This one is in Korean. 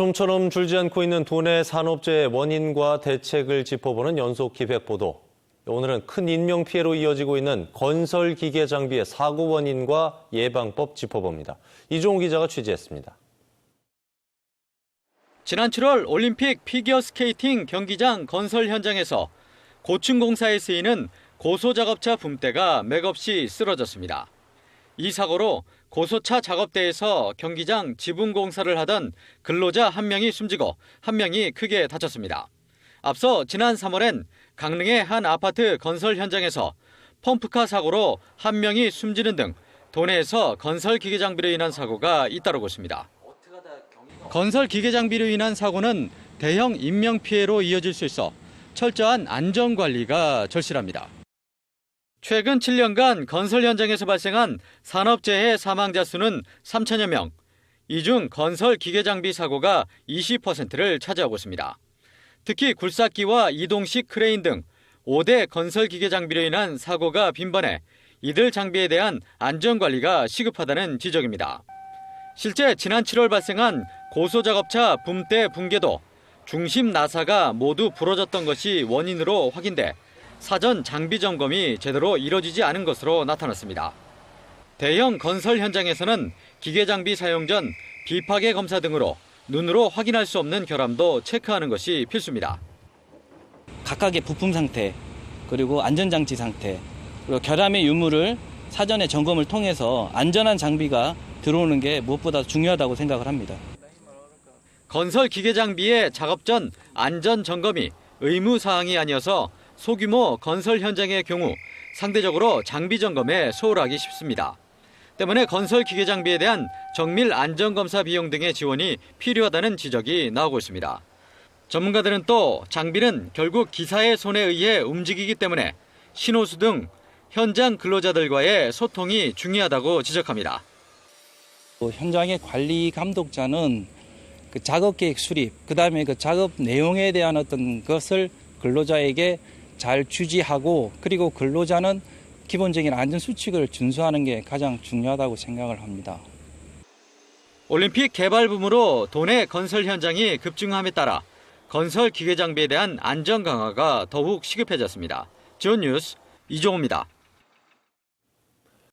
좀처럼 줄지 않고 있는 도내 산업재해 원인과 대책을 짚어보는 연속 기획 보도. 오늘은 큰 인명 피해로 이어지고 있는 건설 기계 장비의 사고 원인과 예방법 짚어봅니다. 이종호 기자가 취재했습니다. 지난 7월 올림픽 피겨 스케이팅 경기장 건설 현장에서 고층 공사에 쓰이는 고소 작업차 붐대가 맥없이 쓰러졌습니다. 이 사고로 고소차 작업대에서 경기장 지붕 공사를 하던 근로자 한 명이 숨지고 한 명이 크게 다쳤습니다. 앞서 지난 3월엔 강릉의 한 아파트 건설 현장에서 펌프카 사고로 한 명이 숨지는 등 도내에서 건설 기계 장비로 인한 사고가 잇따르고 있습니다. 건설 기계 장비로 인한 사고는 대형 인명 피해로 이어질 수 있어 철저한 안전 관리가 절실합니다. 최근 7년간 건설 현장에서 발생한 산업재해 사망자 수는 3천여 명. 이 중 건설 기계 장비 사고가 20%를 차지하고 있습니다. 특히 굴삭기와 이동식 크레인 등 5대 건설 기계 장비로 인한 사고가 빈번해 이들 장비에 대한 안전 관리가 시급하다는 지적입니다. 실제 지난 7월 발생한 고소작업차 붐대 붕괴도 중심 나사가 모두 부러졌던 것이 원인으로 확인돼 사전 장비 점검이 제대로 이뤄지지 않은 것으로 나타났습니다. 대형 건설 현장에서는 기계 장비 사용 전 비파괴 검사 등으로 눈으로 확인할 수 없는 결함도 체크하는 것이 필수입니다. 각각의 부품 상태, 그리고 안전장치 상태, 그리고 결함의 유무를 사전에 점검을 통해서 안전한 장비가 들어오는 게 무엇보다 중요하다고 생각을 합니다. 건설 기계 장비의 작업 전 안전 점검이 의무 사항이 아니어서 소규모 건설 현장의 경우 상대적으로 장비 점검에 소홀하기 쉽습니다. 때문에 건설 기계 장비에 대한 정밀 안전 검사 비용 등의 지원이 필요하다는 지적이 나오고 있습니다. 전문가들은 또 장비는 결국 기사의 손에 의해 움직이기 때문에 신호수 등 현장 근로자들과의 소통이 중요하다고 지적합니다. 또 현장의 관리 감독자는 그 작업 계획 수립, 그 다음에 그 작업 내용에 대한 어떤 것을 근로자에게 잘 주지하고 그리고 근로자는 기본적인 안전 수칙을 준수하는 게 가장 중요하다고 생각을 합니다. 올림픽 개발 붐으로 도내 건설 현장이 급증함에 따라 건설 기계 장비에 대한 안전 강화가 더욱 시급해졌습니다. 지원 뉴스 이종호입니다.